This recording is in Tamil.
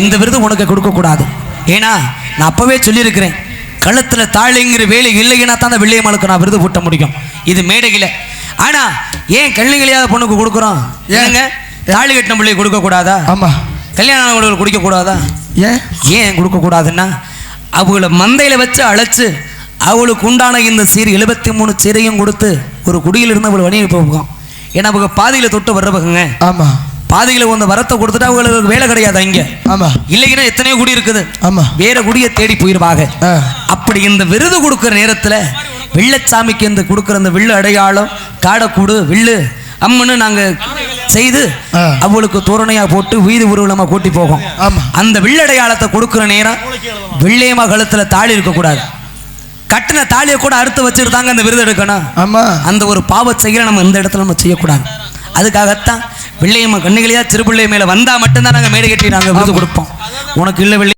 இந்த விருது உனக்கு கொடுக்கக்கூடாது ஏன்னா நான் அப்போவே சொல்லியிருக்கிறேன். கழுத்தில் தாளிங்கிற வேலை இல்லைன்னா தான் அந்த வெள்ளையம்மாளுக்கு நான் விருது பூட்ட முடியும். இது மேடையில். ஆனால் ஏன் கல்லிங்களையாத பொண்ணுக்கு கொடுக்குறோம்? ஏங்க தாலி கட்டின பிள்ளைக்கு கொடுக்கக்கூடாதா ஆமா. கல்யாணம் ஆனவங்களுக்கு குடிக்கக்கூடாதா ஏன்? ஏன் கொடுக்கக்கூடாதுன்னா அவங்கள மந்தையில் வச்சு அழைச்சு அவளுக்கு உண்டான இந்த சீர் எழுபத்தி மூணு சீரையும் கொடுத்து ஒரு குடியிலிருந்து அவளை வணிக போகும். ஏன்னா அவங்க பாதியில் தொட்டு வர்றவங்க. ஆமா. பாதியில் வந்து வரத்தை கொடுத்துட்டு அவங்களுக்கு வேலை கிடையாது இங்கே ஆமா. இல்லைங்கன்னா எத்தனையோ குடி இருக்குது. ஆமா. வேற குடியை தேடி போயிருவாங்க ஆ. அப்படி இந்த விருது கொடுக்குற நேரத்தில் வெள்ளச்சாமிக்கு இந்த கொடுக்குற இந்த வில்லு அடையாளம் காடக்கூடு வில்லு அம்மன்னு நாங்கள் செய்து. அவளுக்கு தோரணையாக போட்டு வீதி ஊர்வலமாக கூட்டி போகும். அந்த வில்லடையாளத்தை கொடுக்குற நேரம் வெள்ளையம்மா கழுத்தில் தாலி இருக்கக்கூடாது கட்டின தாலியை கூட அறுத்து வச்சுட்டு தாங்க அந்த விருது எடுக்கணும். அந்த ஒரு பாவ செயலை நம்ம இந்த இடத்துல நம்ம செய்யக்கூடாது. அதுக்காகத்தான் வெள்ளையம்மா கண்ணுகளையா திருப்பிள்ளை மேலே வந்தால் மட்டும்தான் நாங்கள் மேடை கட்டி நாங்கள் விருது கொடுப்போம். உனக்கு இல்லை வெள்ளை